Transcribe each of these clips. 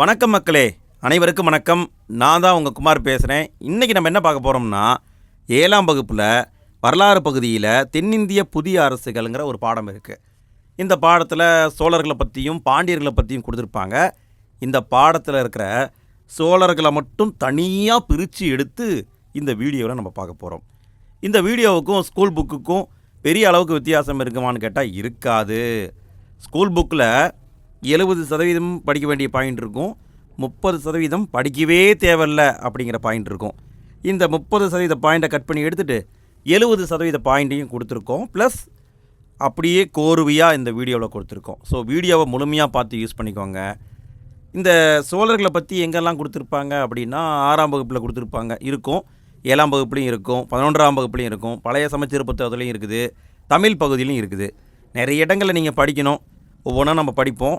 வணக்கம் மக்களே. அனைவருக்கும் வணக்கம். நான் தான் உங்கள் குமார் பேசுகிறேன் இன்றைக்கி நம்ம என்ன பார்க்க போகிறோம்னா ஏழாம் வகுப்பில் வரலாறு பகுதியில் தென்னிந்திய புதிய அரசுகள்ங்கிற ஒரு பாடம் இருக்குது இந்த பாடத்தில் சோழர்களை பற்றியும் பாண்டியர்களை பற்றியும் கொடுத்துருப்பாங்க. இந்த பாடத்தில் இருக்கிற சோழர்களை மட்டும் தனியாக பிரித்து எடுத்து இந்த வீடியோவில் நம்ம பார்க்க போகிறோம் இந்த வீடியோவுக்கும் ஸ்கூல் புக்குக்கும் பெரிய அளவுக்கு வித்தியாசம் இருக்குமான்னு கேட்டால் இருக்காது. ஸ்கூல் புக்கில் எழுபது சதவீதம் படிக்க வேண்டிய பாயிண்ட் இருக்கும். முப்பது சதவீதம் படிக்கவே தேவையில்ல அப்படிங்கிற பாயிண்ட் இருக்கும். இந்த முப்பது சதவீத பாயிண்ட்டை கட் பண்ணி எடுத்துகிட்டு எழுபது சதவீத பாயிண்ட்டையும் கொடுத்துருக்கோம். ப்ளஸ் அப்படியே கோர்வையாக இந்த வீடியோவில் கொடுத்துருக்கோம். ஸோ வீடியோவை முழுமையாக பார்த்து யூஸ் பண்ணிக்கோங்க. இந்த சோழர்களை பற்றி எங்கெல்லாம் கொடுத்துருப்பாங்க அப்படின்னா ஆறாம் வகுப்பில் கொடுத்துருப்பாங்க. இருக்கும். ஏழாம் வகுப்புலையும் இருக்கும். பதினொன்றாம் வகுப்புலையும் இருக்கும். பழைய சமச்சீர் புத்தகத்துலையும் இருக்குது. தமிழ் பகுதியிலையும் இருக்குது. நிறைய இடங்களில் நீங்கள் படிக்கணும். ஒவ்வொன்றா நம்ம படிப்போம்.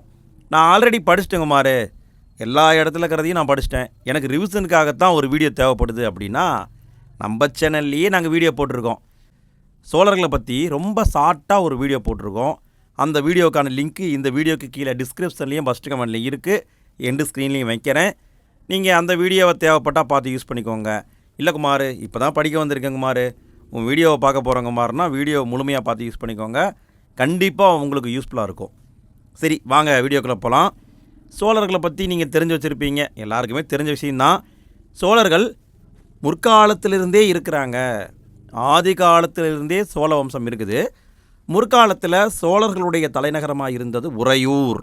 நான் ஆல்ரெடி படிச்சுட்டேங்க மாறு எல்லா இடத்துல இருக்கிறதையும் நான் படிச்சிட்டேன். எனக்கு ரிவிஷனுக்காகத்தான் ஒரு வீடியோ தேவைப்படுது அப்படின்னா நம்ம சேனல்லையே நாங்கள் வீடியோ போட்டிருக்கோம். சோழர்களை பற்றி ரொம்ப ஷார்ட்டாக ஒரு வீடியோ போட்டிருக்கோம். அந்த வீடியோக்கான லிங்க்கு இந்த வீடியோக்கு கீழே டிஸ்கிரிப்ஷன்லேயும் ஃபஸ்ட் கமெண்ட்லையும் இருக்குது எண்டு ஸ்க்ரீன்லேயும் வைக்கிறேன். நீங்கள் அந்த வீடியோவை தேவைப்பட்டால் பார்த்து யூஸ் பண்ணிக்கோங்க. இல்லை குமார் இப்போ தான் படிக்க வந்திருக்கேங்க குமார். உன் வீடியோவை பார்க்க போகிறவங்க மாதிரினா வீடியோ முழுமையாக பார்த்து யூஸ் பண்ணிக்கோங்க. கண்டிப்பாக உங்களுக்கு யூஸ்ஃபுல்லாக இருக்கும். சரி வாங்க வீடியோக்குள்ளே போகலாம் சோழர்களை பற்றி நீங்கள் தெரிஞ்சு வச்சுருப்பீங்க. எல்லாருக்குமே தெரிஞ்ச விஷயந்தான் சோழர்கள் முற்காலத்திலிருந்தே இருக்கிறாங்க. ஆதி காலத்திலிருந்தே சோழ வம்சம் இருக்குது. முற்காலத்தில் சோழர்களுடைய தலைநகரமாக இருந்தது உறையூர்.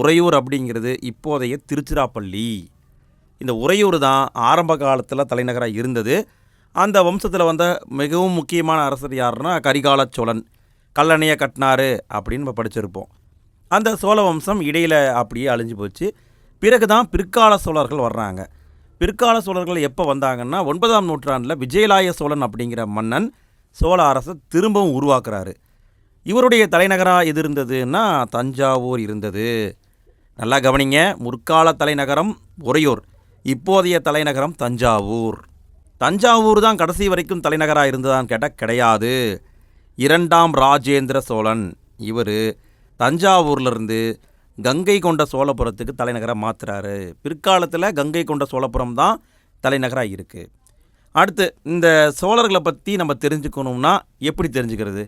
உறையூர் அப்படிங்கிறது இப்போதைய திருச்சிராப்பள்ளி. இந்த உறையூர் தான் ஆரம்ப காலத்தில் தலைநகராக இருந்தது. அந்த வம்சத்தில் வந்த மிகவும் முக்கியமான அரசர் யாருன்னா கரிகால சோழன். கல்லணையை கட்டினாரு அப்படின்னு நம்ம படிச்சிருப்போம். அந்த சோழ வம்சம் இடையில் அப்படியே அழிஞ்சு போச்சு. பிறகு தான் பிற்கால சோழர்கள் வர்றாங்க. பிற்கால சோழர்கள் எப்போ வந்தாங்கன்னா ஒன்பதாம் நூற்றாண்டில் விஜயலாய சோழன் அப்படிங்கிற மன்னன் சோழ அரசை திரும்பவும் உருவாக்குறாரு. இவருடைய தலைநகராக எது இருந்ததுன்னா தஞ்சாவூர் இருந்தது. நல்லா கவனிங்க முற்கால தலைநகரம் உறையூர். இப்போதைய தலைநகரம் தஞ்சாவூர். தஞ்சாவூர் தான் கடைசி வரைக்கும் தலைநகராக இருந்ததான்னு கேட்டால் கிடையாது. இரண்டாம் ராஜேந்திர சோழன் இவர். தஞ்சாவூர்லேருந்து கங்கை கொண்ட சோழபுரத்துக்கு தலைநகராக மாற்றுறாரு பிற்காலத்தில் கங்கை கொண்ட சோழபுரம் தான் தலைநகராக இருக்குது அடுத்து இந்த சோழர்களை பற்றி நம்ம தெரிஞ்சுக்கணும்னா எப்படி தெரிஞ்சுக்கிறது?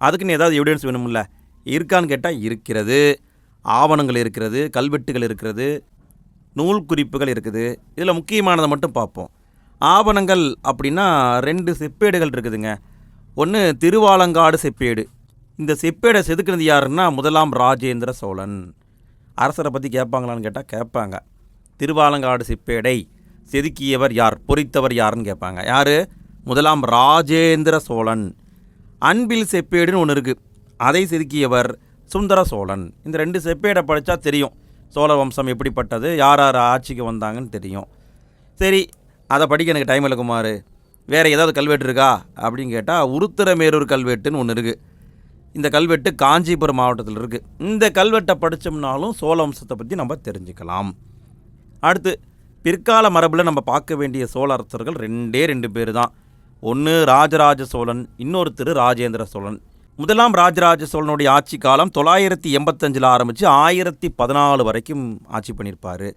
அதுக்குன்னு ஏதாவது எவிடன்ஸ் வேணும்ல? இருக்கான்னு கேட்டால் இருக்கிறது. ஆவணங்கள் இருக்கிறது கல்வெட்டுகள் இருக்கிறது நூல் குறிப்புகள் இருக்குது. இதில் முக்கியமானதை மட்டும் பார்ப்போம். ஆவணங்கள் அப்படின்னா ரெண்டு செப்பேடுகள் இருக்குதுங்க. ஒன்று திருவாலங்காடு செப்பேடு இந்த செப்பேடை செதுக்கினது யாருன்னா முதலாம் ராஜேந்திர சோழன். அரசரை பற்றி கேட்பாங்களான்னு கேட்டால் கேட்பாங்க. திருவாலங்காடு செப்பேடை செதுக்கியவர் யார் பொறித்தவர் யாருன்னு கேட்பாங்க. யார்? முதலாம் ராஜேந்திர சோழன். அன்பில் செப்பேடுன்னு ஒன்று இருக்குது அதை செதுக்கியவர் சுந்தர சோழன். இந்த ரெண்டு செப்பேடை படித்தா தெரியும். சோழ வம்சம் எப்படிப்பட்டது யார் யார் ஆட்சிக்கு வந்தாங்கன்னு தெரியும். சரி அதை படிக்க எனக்கு டைம் இல்லை குமார். வேறு ஏதாவது கல்வெட்டு இருக்கா? அப்படின்னு கேட்டால் உருத்திரமேரூர் கல்வெட்டுன்னு ஒன்று இருக்குது இந்த கல்வெட்டு காஞ்சிபுரம் மாவட்டத்தில் இருக்குது இந்த கல்வெட்டை படித்தோம்னாலும் சோழ வம்சத்தை பற்றி நம்ம தெரிஞ்சுக்கலாம். அடுத்து பிற்கால மரபில் நம்ம பார்க்க வேண்டிய சோழ அரசர்கள் ரெண்டே ரெண்டு பேர் தான் ஒன்று ராஜராஜ சோழன் இன்னொருத்தர் ராஜேந்திர சோழன். முதலாம் ராஜராஜ சோழனுடைய ஆட்சி காலம் தொள்ளாயிரத்தி எண்பத்தஞ்சில் ஆரம்பித்து ஆயிரத்தி பதினாலு வரைக்கும் ஆட்சி பண்ணியிருப்பார்.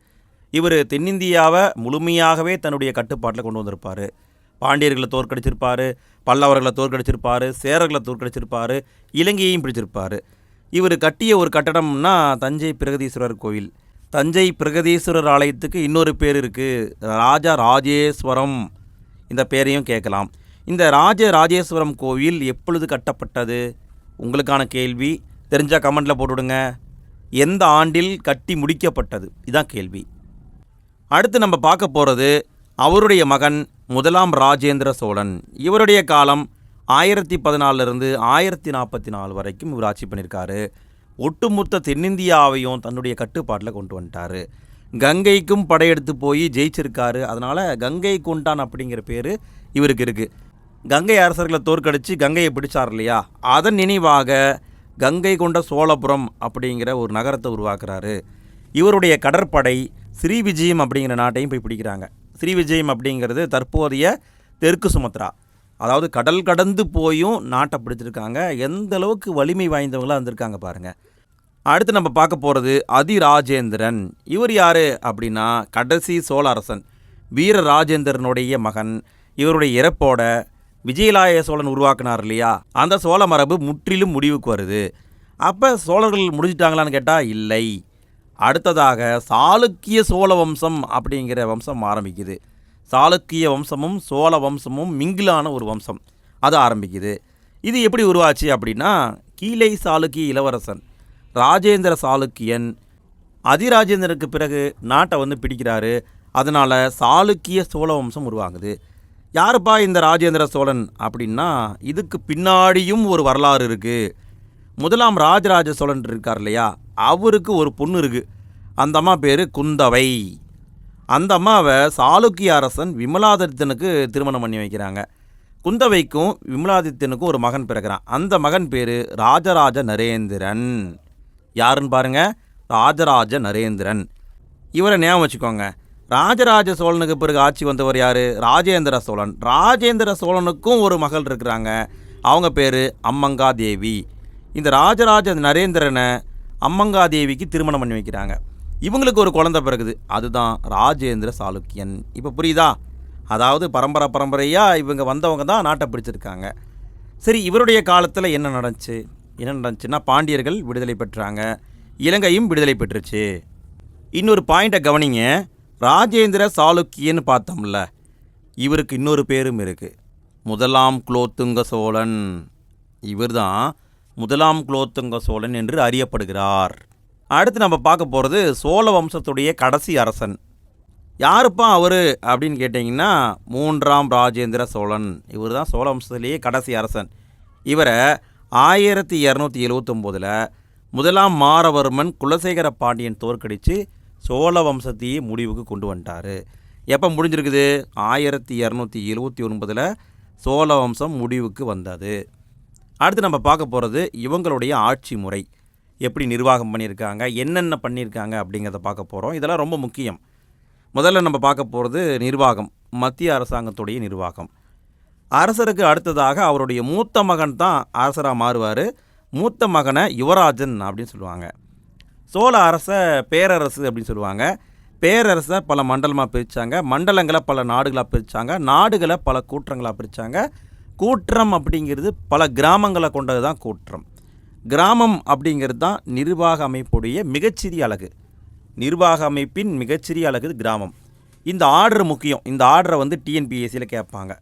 இவர் தென்னிந்தியாவை முழுமையாகவே தன்னுடைய கட்டுப்பாட்டில் கொண்டு வந்திருப்பார். பாண்டியர்களை தோற்கடிச்சிருப்பார். பல்லவர்களை தோற்கடிச்சிருப்பார் சேரர்களை தோற்கடிச்சிருப்பார் இலங்கையையும் பிடிச்சிருப்பார். இவர் கட்டிய ஒரு கட்டடம்னா தஞ்சை பிரகதீஸ்வரர் கோவில். தஞ்சை பிரகதீஸ்வரர் ஆலயத்துக்கு இன்னொரு பேர் இருக்குது ராஜா ராஜேஸ்வரம். இந்த பேரையும் கேட்கலாம். இந்த ராஜ ராஜேஸ்வரம் கோவில் எப்பொழுது கட்டப்பட்டது? உங்களுக்கான கேள்வி. தெரிஞ்சால் கமெண்டில் போட்டுவிடுங்க எந்த ஆண்டில் கட்டி முடிக்கப்பட்டது? இதான் கேள்வி. அடுத்து நம்ம பார்க்க போகிறது அவருடைய மகன் முதலாம் ராஜேந்திர சோழன். இவருடைய காலம் ஆயிரத்தி பதினாலிருந்து ஆயிரத்தி நாற்பத்தி நாலு வரைக்கும் இவர் ஆட்சி பண்ணியிருக்காரு. ஒட்டுமொத்த தென்னிந்தியாவையும் தன்னுடைய கட்டுப்பாட்டில் கொண்டு வந்துட்டார். கங்கைக்கும் படையெடுத்து போய் ஜெயிச்சிருக்காரு. அதனால் கங்கை கொண்டான் அப்படிங்கிற பேர் இவருக்கு இருக்குது கங்கை அரசர்களை தோற்கடித்து கங்கையை பிடிச்சார் இல்லையா? அதன் நினைவாக கங்கை கொண்ட சோழபுரம் அப்படிங்கிற ஒரு நகரத்தை உருவாக்குறாரு. இவருடைய கடற்படை ஸ்ரீவிஜயம் அப்படிங்கிற நாட்டையும் போய் பிடிக்கிறாங்க. ஸ்ரீவிஜயம் அப்படிங்கிறது தற்போதைய தெற்கு சுமத்ரா. அதாவது கடல் கடந்து போயும் நாட்டை பிடிச்சிருக்காங்க. எந்த அளவுக்கு வலிமை வாய்ந்தவங்களாக இருந்திருக்காங்க பாருங்கள் அடுத்து நம்ம பார்க்க போகிறது அதிராஜேந்திரன். இவர் யார் அப்படின்னா கடைசி சோழ அரசன் வீர ராஜேந்திரனுடைய மகன். இவருடைய இறப்போட விஜயலாய சோழன் உருவாக்குனார் இல்லையா? அந்த சோழ மரபு முற்றிலும் முடிவுக்கு வருது. அப்போ சோழர்கள் முடிஞ்சிட்டாங்களான்னு கேட்டால் இல்லை. அடுத்ததாக சாளுக்கிய சோழ வம்சம் அப்படிங்கிற வம்சம் ஆரம்பிக்குது. சாளுக்கிய வம்சமும் சோழ வம்சமும் மிங்கிலான ஒரு வம்சம் அது ஆரம்பிக்குது. இது எப்படி உருவாச்சு அப்படின்னா கீழே சாளுக்கிய இளவரசன் ராஜேந்திர சாளுக்கியன் அதிராஜேந்திரனுக்கு பிறகு நாட்டை வந்து பிடிக்கிறாரு. அதனால் சாளுக்கிய சோழ வம்சம் உருவாகுது. யாருப்பா இந்த ராஜேந்திர சோழன் அப்படின்னா இதுக்கு பின்னாடியும் ஒரு வரலாறு இருக்குது முதலாம் ராஜராஜ சோழன் இருக்கார் இல்லையா? அவருக்கு ஒரு பொண்ணு இருக்குது அந்த அம்மா பேர் குந்தவை. அந்த அம்மாவை சாளுக்கிய அரசன் விமலாதித்தனுக்கு திருமணம் பண்ணி வைக்கிறாங்க. குந்தவைக்கும் விமலாதித்தனுக்கும் ஒரு மகன் பிறக்கிறான். அந்த மகன் பேர் ராஜராஜ நரேந்திரன். யாருன்னு பாருங்க? ராஜராஜ நரேந்திரன். இவரை ஞாபகம் வச்சுக்கோங்க. ராஜராஜ சோழனுக்கு பிறகு ஆட்சி வந்தவர் யார்? ராஜேந்திர சோழன். ராஜேந்திர சோழனுக்கும் ஒரு மகள் இருக்கிறாங்க. அவங்க பேர் அம்மங்கா தேவி இந்த ராஜராஜ நரேந்திரனை அம்மங்கா தேவிக்கு திருமணம் பண்ணி வைக்கிறாங்க. இவங்களுக்கு ஒரு குழந்தை பிறகுது. அதுதான் ராஜேந்திர சாளுக்கியன். இப்போ புரியுதா? அதாவது பரம்பரை பரம்பரையாக இவங்க வந்தவங்க தான் நாட்டை பிடிச்சிருக்காங்க. சரி இவருடைய காலத்தில் என்ன நடந்துச்சு? என்ன நடந்துச்சுன்னா பாண்டியர்கள் விடுதலை பெற்றாங்க. இலங்கையும் விடுதலை பெற்றுச்சு. இன்னொரு பாயிண்ட்டை கவனிங்க. ராஜேந்திர சாளுக்கியன்னு பார்த்தோம்ல இவருக்கு இன்னொரு பேரும் இருக்குது முதலாம் குலோத்துங்க சோழன். இவர் தான் முதலாம் குலோத்துங்க சோழன் என்று அறியப்படுகிறார். அடுத்து நம்ம பார்க்க போகிறது சோழ வம்சத்துடைய கடைசி அரசன். யாருப்பா அவர் அப்படின்னு கேட்டிங்கன்னா மூன்றாம் ராஜேந்திர சோழன். இவர் தான் சோழ வம்சத்திலேயே கடைசி அரசன். இவரை ஆயிரத்தி இரநூத்தி எழுவத்தொம்போதில் முதலாம் மாரவர்மன் குலசேகர பாண்டியன் தோற்கடித்து சோழ வம்சத்தையே முடிவுக்கு கொண்டு வந்துட்டார். எப்போ முடிஞ்சிருக்குது? ஆயிரத்தி இரநூத்தி எழுவத்தி ஒன்பதில் சோழ வம்சம் முடிவுக்கு வந்தது. அடுத்து நம்ம பார்க்க போகிறது இவங்களுடைய ஆட்சி முறை. எப்படி நிர்வாகம் பண்ணியிருக்காங்க என்னென்ன பண்ணியிருக்காங்க அப்படிங்கிறத பார்க்க போகிறோம் இதெல்லாம் ரொம்ப முக்கியம். முதல்ல நம்ம பார்க்க போகிறது நிர்வாகம் மத்திய அரசாங்கத்துடைய நிர்வாகம். அரசருக்கு அடுத்ததாக அவருடைய மூத்த மகன் தான் அரசராக மாறுவார். மூத்த மகனை யுவராஜன் அப்படின்னு சொல்லுவாங்க. சோழ அரசை பேரரசு அப்படின்னு சொல்லுவாங்க. பேரரசை பல மண்டலமாக பிரித்தாங்க மண்டலங்களை பல நாடுகளாக பிரித்தாங்க நாடுகளை பல கூற்றங்களாக பிரித்தாங்க கூற்றம் அப்படிங்கிறது பல கிராமங்களை கொண்டது தான் கூற்றம். கிராமம் அப்படிங்கிறது தான் நிர்வாக அமைப்புடைய மிகச்சிறிய அழகு நிர்வாக அமைப்பின் மிகச்சிறிய அழகு கிராமம். இந்த ஆர்டர் முக்கியம். இந்த ஆர்டரை வந்து டிஎன்பிஎஸ்சியில் கேட்பாங்க.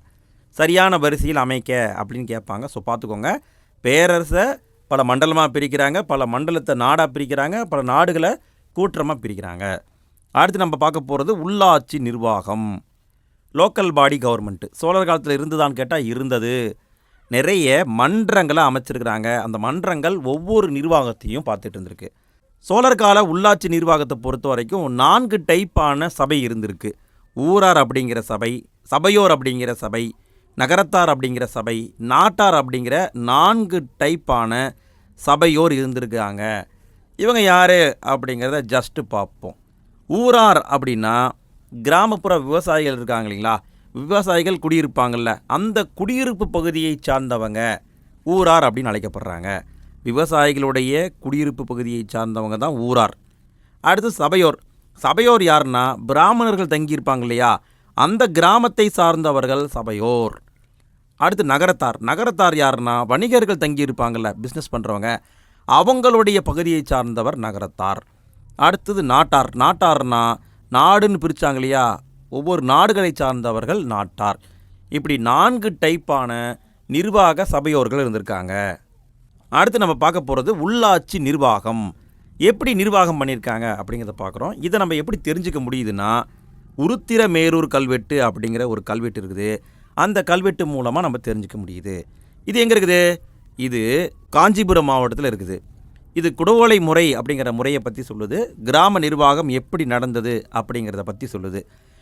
சரியான வரிசையில் அமைக்க அப்படின்னு கேட்பாங்க. ஸோ பார்த்துக்கோங்க. பேரரசை பல மண்டலமாக பிரிக்கிறாங்க. பல மண்டலத்தை நாடாக பிரிக்கிறாங்க. பல நாடுகளை கூற்றமாக பிரிக்கிறாங்க. அடுத்து நம்ம பார்க்க போகிறது உள்ளாட்சி நிர்வாகம். லோக்கல் பாடி கவர்மெண்ட்டு சோழர் காலத்தில் இருந்துதான்னு கேட்டால் இருந்தது. நிறைய மன்றங்களை அமைச்சிருக்கிறாங்க. அந்த மன்றங்கள் ஒவ்வொரு நிர்வாகத்தையும் பார்த்துட்டு இருந்திருக்கு. சோழர் கால உள்ளாட்சி நிர்வாகத்தை பொறுத்த வரைக்கும் நான்கு டைப்பான சபை இருந்திருக்கு. ஊரார் அப்படிங்கிற சபை சபையோர் அப்படிங்கிற சபை நகரத்தார் அப்படிங்கிற சபை நாட்டார் அப்படிங்கிற நான்கு டைப்பான சபையோர் இருந்திருக்காங்க. இவங்க யார் அப்படிங்கிறத ஜஸ்ட்டு பார்ப்போம். ஊரார் அப்படின்னா கிராமப்புற விவசாயிகள் இருக்காங்க இல்லைங்களா? விவசாயிகள் குடியிருப்பாங்கள்ல அந்த குடியிருப்பு பகுதியை சார்ந்தவங்க ஊரார் அப்படின்னு அழைக்கப்படுறாங்க. விவசாயிகளுடைய குடியிருப்பு பகுதியை சார்ந்தவங்க தான் ஊரார். அடுத்து சபையோர். சபையோர் யாருன்னா பிராமணர்கள் தங்கியிருப்பாங்க இல்லையா? அந்த கிராமத்தை சார்ந்தவர்கள் சபையோர். அடுத்து நகரத்தார். நகரத்தார் யாருன்னா வணிகர்கள் தங்கியிருப்பாங்கல்ல பிஸ்னஸ் பண்ணுறவங்க அவங்களுடைய பகுதியை சார்ந்தவர் நகரத்தார். அடுத்தது நாட்டார். நாட்டார்னா நாடுன்னு பிரித்தாங்க இல்லையா? ஒவ்வொரு நாடுகளை சார்ந்தவர்கள் நாட்டார். இப்படி நான்கு டைப்பான நிர்வாக சபையோர்கள் இருந்திருக்காங்க. அடுத்து நம்ம பார்க்க போகிறது உள்ளாட்சி நிர்வாகம். எப்படி நிர்வாகம் பண்ணியிருக்காங்க அப்படிங்கிறத பார்க்குறோம். இதை நம்ம எப்படி தெரிஞ்சுக்க முடியுதுன்னா உருத்திர மேரூர் கல்வெட்டு அப்படிங்கிற ஒரு கல்வெட்டு இருக்குது. அந்த கல்வெட்டு மூலமாக நம்ம தெரிஞ்சுக்க முடியுது. இது எங்கே இருக்குது? இது காஞ்சிபுரம் மாவட்டத்தில் இருக்குது. இது குடவோலை முறை அப்படிங்கிற முறையை பற்றி சொல்லுது. கிராம நிர்வாகம் எப்படி நடந்தது அப்படிங்கிறத பற்றி சொல்லுது.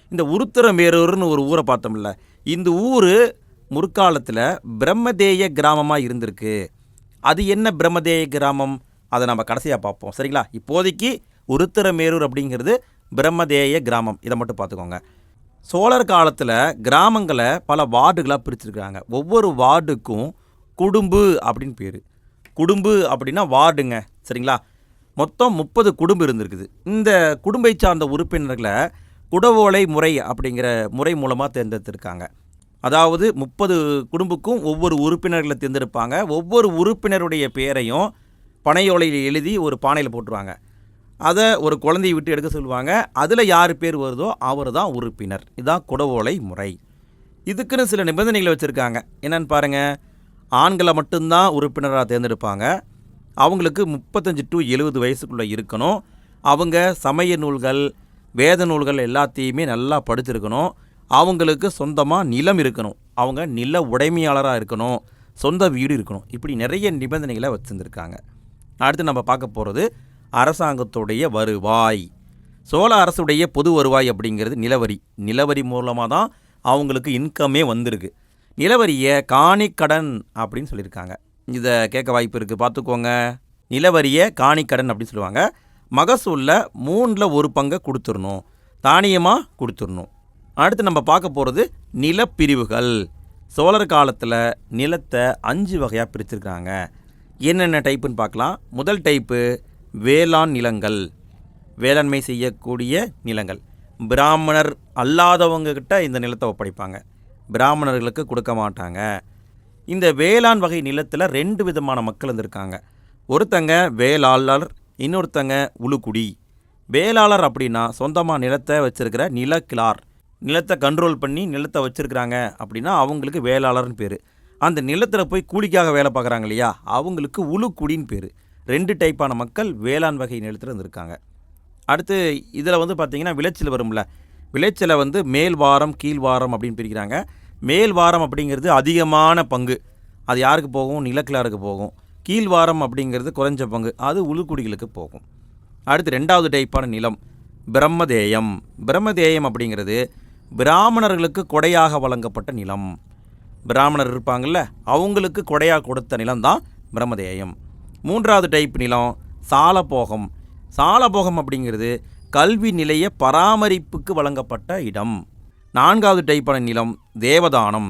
இந்த உருத்திர மேரூர்னு ஒரு ஊரை பார்த்தோம்ல இந்த ஊர் முற்காலத்தில் பிரம்மதேய கிராமமாக இருந்திருக்கு. அது என்ன பிரம்மதேய கிராமம்? அதை நம்ம கடைசியாக பார்ப்போம். சரிங்களா? இப்போதைக்கு உருத்திரமேரூர் அப்படிங்கிறது பிரம்மதேய கிராமம். இதை மட்டும் பார்த்துக்கோங்க. சோழர் காலத்தில் கிராமங்களை பல வார்டுகளாக பிரிச்சிருக்காங்க ஒவ்வொரு வார்டுக்கும் குடும்பு அப்படின்னு பேர். குடும்பு அப்படின்னா வார்டுங்க சரிங்களா? மொத்தம் முப்பது குடும்பம் இருந்திருக்குது. இந்த குடும்பை சார்ந்த உறுப்பினர்களை குடவோலை முறை அப்படிங்கிற முறை மூலமாக தேர்ந்தெடுத்திருக்காங்க. அதாவது முப்பது குடும்புக்கும் ஒவ்வொரு உறுப்பினர்களை தேர்ந்தெடுப்பாங்க. ஒவ்வொரு உறுப்பினருடைய பேரையும் பனையோலையில் எழுதி ஒரு பானையில் போட்டுருவாங்க. அதை ஒரு குழந்தையை விட்டு எடுக்க சொல்லுவாங்க. அதில் யார் பேர் வருதோ அவர் தான் உறுப்பினர். இதுதான் குடவோலை முறை. இதுக்குன்னு சில நிபந்தனைகளை வச்சுருக்காங்க. என்னென்னு பாருங்கள் ஆண்களை மட்டும்தான் உறுப்பினராக தேர்ந்தெடுப்பாங்க. அவங்களுக்கு முப்பத்தஞ்சு டு எழுபது வயசுக்குள்ளே இருக்கணும். அவங்க சமய நூல்கள் வேத நூல்கள் எல்லாத்தையுமே நல்லா படிச்சிருக்கணும். அவங்களுக்கு சொந்தமாக நிலம் இருக்கணும். அவங்க நில உடைமையாளராக இருக்கணும். சொந்த வீடு இருக்கணும். இப்படி நிறைய நிபந்தனைகளை வச்சுருந்துருக்காங்க. அடுத்து நம்ம பார்க்க போகிறது அரசாங்கத்துடைய வருவாய். சோழ அரசுடைய பொது வருவாய் அப்படிங்கிறது நிலவரி. நிலவரி மூலமாக தான் அவங்களுக்கு இன்கமே வந்திருக்கு. நிலவரிய காணிக்கடன் அப்படின்னு சொல்லியிருக்காங்க. இதை கேட்க வாய்ப்பு இருக்குது பார்த்துக்கோங்க. நிலவரிய காணிக்கடன் அப்படின்னு சொல்லுவாங்க. மகசூலில் மூணில் ஒரு பங்கை கொடுத்துடணும். தானியமாக கொடுத்துடணும். அடுத்து நம்ம பார்க்க போகிறது நிலப்பிரிவுகள். சோழர் காலத்தில் நிலத்தை அஞ்சு வகையாக பிரிச்சிருக்காங்க. என்னென்ன டைப்புன்னு பார்க்கலாம். முதல் டைப்பு வேளாண் நிலங்கள். வேளாண்மை செய்யக்கூடிய நிலங்கள். பிராமணர் அல்லாதவங்கக்கிட்ட இந்த நிலத்தை ஒப்படைப்பாங்க. பிராமணர்களுக்கு கொடுக்க மாட்டாங்க. இந்த வேளாண் வகை நிலத்தில் ரெண்டு விதமான மக்கள் இருந்திருக்காங்க. ஒருத்தங்க வேளாளர் இன்னொருத்தங்க உளுக்குடி வேளாளர் அப்படின்னா சொந்தமாக நிலத்தை வச்சுருக்கிற நிலக்கிளார் நிலத்தை கண்ட்ரோல் பண்ணி நிலத்தை வச்சுருக்கிறாங்க அப்படின்னா அவங்களுக்கு வேளாளர்னு பேர். அந்த நிலத்தில் போய் கூலிக்காக வேலை பார்க்குறாங்க இல்லையா? அவங்களுக்கு உளுக்குடின்னு பேர். ரெண்டு டைப்பான மக்கள் வேளாண் வகை நிலத்தில் இருந்திருக்காங்க. அடுத்து இதில் வந்து பார்த்திங்கன்னா விளைச்சல் வரும்ல. விளைச்சலை வந்து மேல் வாரம் கீழ் வாரம் அப்படின்னு பிரிக்கிறாங்க. மேல் வாரம் அப்படிங்கிறது அதிகமான பங்கு. அது யாருக்கு போகும்? நிலக்கிழாருக்கு போகும். கீழ் வாரம் அப்படிங்கிறது குறைஞ்ச பங்கு. அது உளுக்குடிகளுக்கு போகும். அடுத்து ரெண்டாவது டைப்பான நிலம் பிரம்மதேயம். பிரம்மதேயம் அப்படிங்கிறது பிராமணர்களுக்கு கொடையாக வழங்கப்பட்ட நிலம். பிராமணர் இருப்பாங்கள்ல அவங்களுக்கு கொடையாக கொடுத்த நிலம் தான் பிரம்மதேயம். மூன்றாவது டைப் நிலம் சாலபோகம். சாலபோகம் அப்படிங்கிறது கல்வி நிலைய பராமரிப்புக்கு வழங்கப்பட்ட இடம். நான்காவது டைப்பான நிலம் தேவதானம்.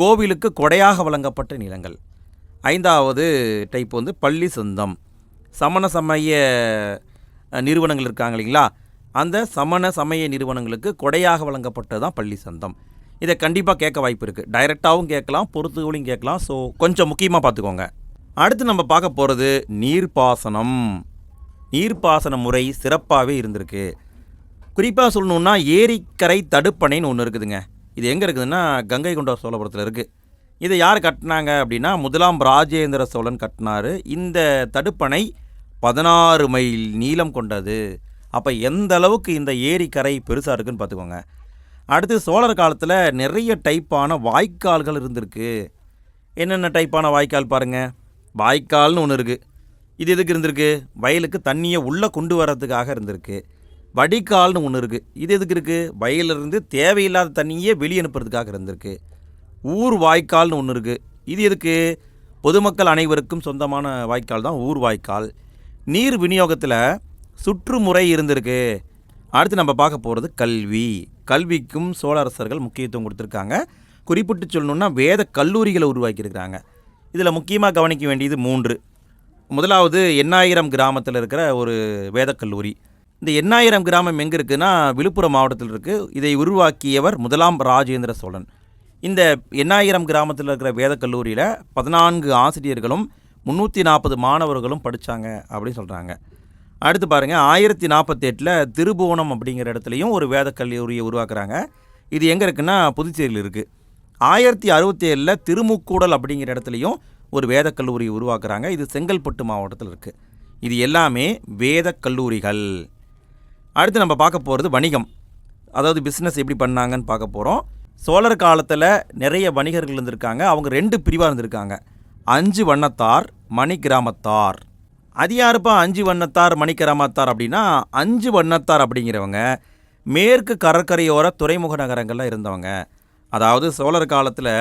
கோவிலுக்கு கொடையாக வழங்கப்பட்ட நிலங்கள். ஐந்தாவது டைப் வந்து பள்ளி சொந்தம். சமண சமய நிறுவனங்கள் இருக்காங்க இல்லைங்களா? அந்த சமண சமய நிறுவனங்களுக்கு கொடையாக வழங்கப்பட்டது தான் பள்ளி சந்தம். இதை கண்டிப்பாக கேட்க வாய்ப்பு இருக்குது டைரெக்டாகவும் கேட்கலாம் பொறுத்துகளையும் கேட்கலாம். ஸோ கொஞ்சம் முக்கியமாக பார்த்துக்கோங்க. அடுத்து நம்ம பார்க்க போகிறது நீர்ப்பாசனம். நீர்ப்பாசன முறை சிறப்பாகவே இருந்திருக்கு. குறிப்பாக சொல்லணுன்னா ஏரிக்கரை தடுப்பணைன்னு ஒன்று இருக்குதுங்க. இது எங்கே இருக்குதுன்னா கங்கை கொண்ட சோழபுரத்தில் இருக்குது இதை யார் கட்டினாங்க அப்படின்னா முதலாம் ராஜேந்திர சோழன் கட்டினார். இந்த தடுப்பணை பதினாறு மைல் நீளம் கொண்டது. அப்போ எந்த அளவுக்கு இந்த ஏரிக்கரை பெருசாக இருக்குன்னு பார்த்துக்கோங்க. அடுத்து சோழர் காலத்தில் நிறைய டைப்பான வாய்க்கால்கள் இருந்திருக்கு. என்னென்ன டைப்பான வாய்க்கால் பாருங்கள் வாய்க்கால்னு ஒன்று இருக்குது இது எதுக்கு இருந்திருக்கு? வயலுக்கு தண்ணியை உள்ளே கொண்டு வர்றதுக்காக இருந்திருக்கு. வடிகால்னு ஒன்று இருக்குது இது எதுக்கு இருக்குது வயலிருந்து தேவையில்லாத தண்ணியே வெளியே அனுப்புறதுக்காக இருந்திருக்கு. ஊர் வாய்க்கால்னு ஒன்று இருக்குது இது எதுக்கு? பொதுமக்கள் அனைவருக்கும் சொந்தமான வாய்க்கால் தான் ஊர் வாய்க்கால். நீர் விநியோகத்தில் சுற்றுமுறை இருந்திருக்கு. அடுத்து நம்ம பார்க்க போகிறது கல்வி. கல்விக்கும் சோழ அரசர்கள் முக்கியத்துவம் கொடுத்துருக்காங்க. குறிப்பிட்டு சொல்லணுன்னா வேத கல்லூரிகளை உருவாக்கியிருக்கிறாங்க. இதில் முக்கியமாக கவனிக்க வேண்டியது மூன்று. முதலாவது எண்ணாயிரம் கிராமத்தில் இருக்கிற ஒரு வேதக் கல்லூரி இந்த எண்ணாயிரம் கிராமம் எங்கே இருக்குன்னா விழுப்புரம் மாவட்டத்தில் இருக்குது இதை உருவாக்கியவர் முதலாம் ராஜேந்திர சோழன். இந்த எண்ணாயிரம் கிராமத்தில் இருக்கிற வேதக் கல்லூரியில் பதினான்கு ஆசிரியர்களும் முந்நூற்றி நாற்பது மாணவர்களும் படித்தாங்க அப்படின்னு சொல்கிறாங்க அடுத்து பாருங்கள் ஆயிரத்தி நாற்பத்தெட்டில் திருபுவனம் அப்படிங்கிற இடத்துலையும் ஒரு வேதக் கல்லூரியை உருவாக்குறாங்க. இது எங்கே இருக்குன்னா புதுச்சேரியில் இருக்குது ஆயிரத்தி அறுபத்தேழில் திருமுக்கூடல் அப்படிங்கிற இடத்துலையும் ஒரு வேதக் கல்லூரியை உருவாக்குறாங்க. இது செங்கல்பட்டு மாவட்டத்தில் இருக்குது இது எல்லாமே வேதக் கல்லூரிகள். அடுத்து நம்ம பார்க்க போகிறது வணிகம். அதாவது பிஸ்னஸ் எப்படி பண்ணாங்கன்னு பார்க்க போகிறோம் சோழர் காலத்தில் நிறைய வணிகர்கள் இருந்திருக்காங்க. அவங்க ரெண்டு பிரிவாக இருந்திருக்காங்க. அஞ்சு வண்ணத்தார் மணி கிராமத்தார். அது யாருப்பா? அஞ்சு வண்ணத்தார் மணி கிராமத்தார் அப்படின்னா அஞ்சு வண்ணத்தார் அப்படிங்கிறவங்க மேற்கு கடற்கரையோர துறைமுக நகரங்களில் இருந்தவங்க. அதாவது சோழர் காலத்தில்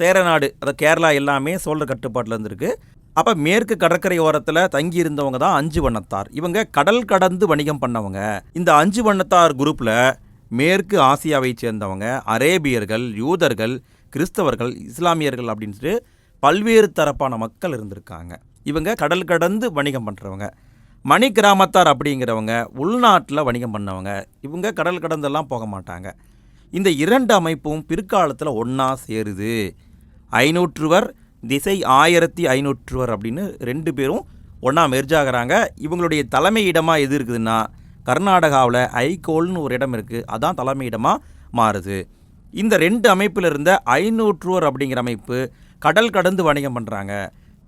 சேரநாடு அதாவது கேரளா எல்லாமே சோழர் கட்டுப்பாட்டில் இருந்திருக்கு. அப்போ மேற்கு கடற்கரை ஓரத்தில் தங்கி இருந்தவங்க தான் அஞ்சு வண்ணத்தார். இவங்க கடல் கடந்து வணிகம் பண்ணவங்க. இந்த அஞ்சு வண்ணத்தார் குரூப்பில் மேற்கு ஆசியாவை சேர்ந்தவங்க அரேபியர்கள் யூதர்கள் கிறிஸ்தவர்கள் இஸ்லாமியர்கள் அப்படின்ட்டு சொல்லிட்டு பல்வேறு தரப்பான மக்கள் இருந்திருக்காங்க. இவங்க கடல் கடந்து வணிகம் பண்ணுறவங்க மணி கிராமத்தார் அப்படிங்கிறவங்க உள்நாட்டில் வணிகம் பண்ணவங்க. இவங்க கடல் கடந்தெல்லாம் போக மாட்டாங்க. இந்த இரண்டு அமைப்பும் பிற்காலத்தில் ஒன்றா சேருது. ஐநூற்றுவர் திசை ஆயிரத்தி ஐநூற்றுவர் அப்படின்னு ரெண்டு பேரும் ஒன்றா மெர்ஜ் இவங்களுடைய தலைமையிடமாக எது இருக்குதுன்னா கர்நாடகாவில் ஐகோல்னு ஒரு இடம் இருக்குது அதான் தலைமையிடமாக மாறுது. இந்த ரெண்டு அமைப்பில் இருந்த ஐநூற்றுவர் அப்படிங்கிற அமைப்பு கடல் கடந்து வணிகம் பண்ணுறாங்க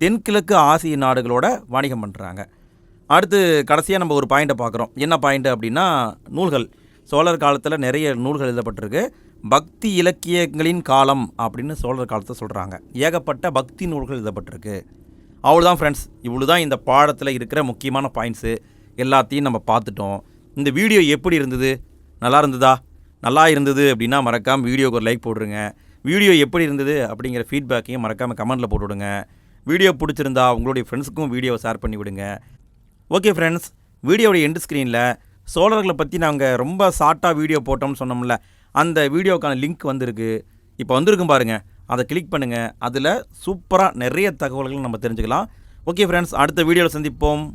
தென்கிழக்கு ஆசிய நாடுகளோட வணிகம் பண்ணுறாங்க அடுத்து கடைசியாக நம்ம ஒரு பாயிண்ட்டை பார்க்குறோம். என்ன பாயிண்ட் அப்படின்னா நூல்கள். சோழர் காலத்தில் நிறைய நூல்கள் எழுதப்பட்டிருக்கு. பக்தி இலக்கியங்களின் காலம் அப்படின்னு சோழர் காலத்தை சொல்கிறாங்க ஏகப்பட்ட பக்தி நூல்கள் எழுதப்பட்டிருக்கு. அவ்வளோதான் ஃப்ரெண்ட்ஸ் இவ்வளோ தான் இந்த பாடத்தில் இருக்கிற முக்கியமான பாயிண்ட்ஸு எல்லாத்தையும் நம்ம பார்த்துட்டோம். இந்த வீடியோ எப்படி இருந்தது? நல்லா இருந்ததா? நல்லா இருந்தது அப்படின்னா மறக்காமல் வீடியோக்கு ஒரு லைக் போட்டுருங்க வீடியோ எப்படி இருந்தது அப்படிங்கிற ஃபீட்பேக்கையும் மறக்காமல் கமெண்ட்டில் போட்டு விடுங்க வீடியோ பிடிச்சிருந்தா உங்களுடைய ஃப்ரெண்ட்ஸுக்கும் வீடியோவை ஷேர் பண்ணி விடுங்க ஓகே ஃப்ரெண்ட்ஸ் வீடியோடைய எண்டு ஸ்க்ரீனில் சோழர்களை பற்றி நாங்கள் ரொம்ப ஷார்ட்டாக வீடியோ போட்டோம்னு சொன்னோம்ல அந்த வீடியோக்கான லிங்க் வந்திருக்கு. இப்போ வந்திருக்கும் பாருங்கள் அதை கிளிக் பண்ணுங்கள் அதில் சூப்பராக நிறைய தகவல்கள் நம்ம தெரிஞ்சுக்கலாம். ஓகே ஃப்ரெண்ட்ஸ் அடுத்த வீடியோவில் சந்திப்போம்.